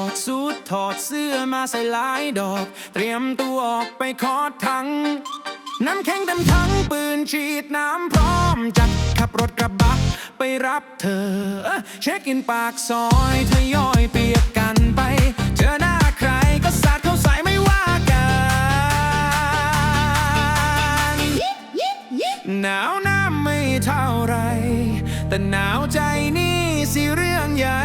อดสูทถอดเสื้อมาใส่หลายดอก เตรียมตัวออกไปคอดทั้ง น้ำแข็งเต็มทั้งปืนฉีดน้ำพร้อมจัดขับรถกระบะไปรับเธอ เช็คอินปากซอยทยอยเปียกกันไปเจอหน้าใครก็สาดเข้าใส่ไม่ว่ากันหนาวน้ำไม่เท่าไร แต่หนาวใจนี่สิเรื่องใหญ่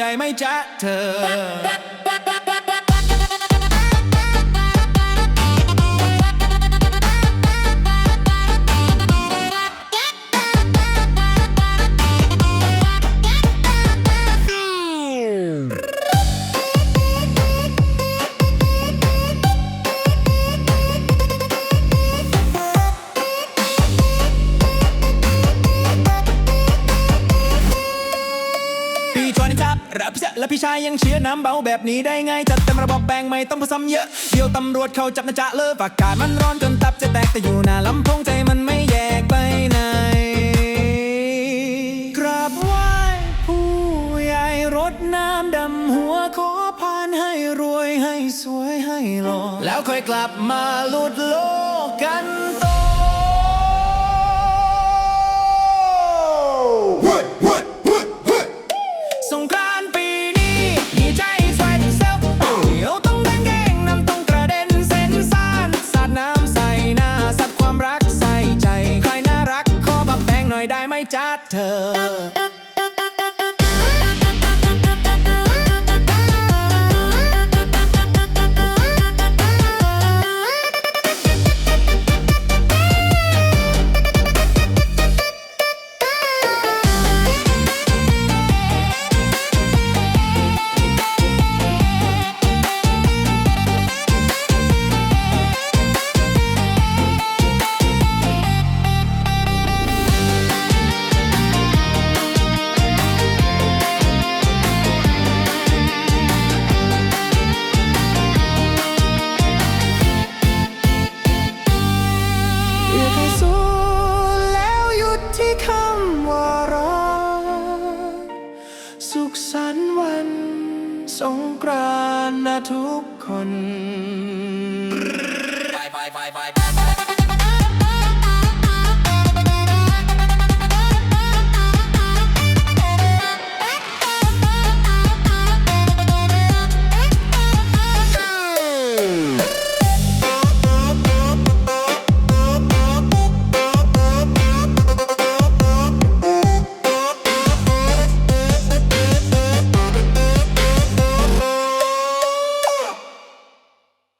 ได้ไหมจ๊ะเธอ พี่จะและพี่ชายยังเชียร์น้ำเบาแบบนี้ได้ไงจัดเต็มระบบแบ่งไม่ต้องผสมเยอะ เดี๋ยวตำรวจเขาจับนะจ๊ะเลิกอากาศมันร้อนจนตับจะแตกแต่อยู่หน้าลำโพงใจมันไม่แยกไปไหนกราบไหว้ผู้ใหญ่รดน้ำดำหัวขอพานให้รวยให้สวยให้หล่อแล้วค่อยกลับมาหลุดโลกกันโตส ได้ไหมจ๊ะเธอ สงกรานต์นะทุกคน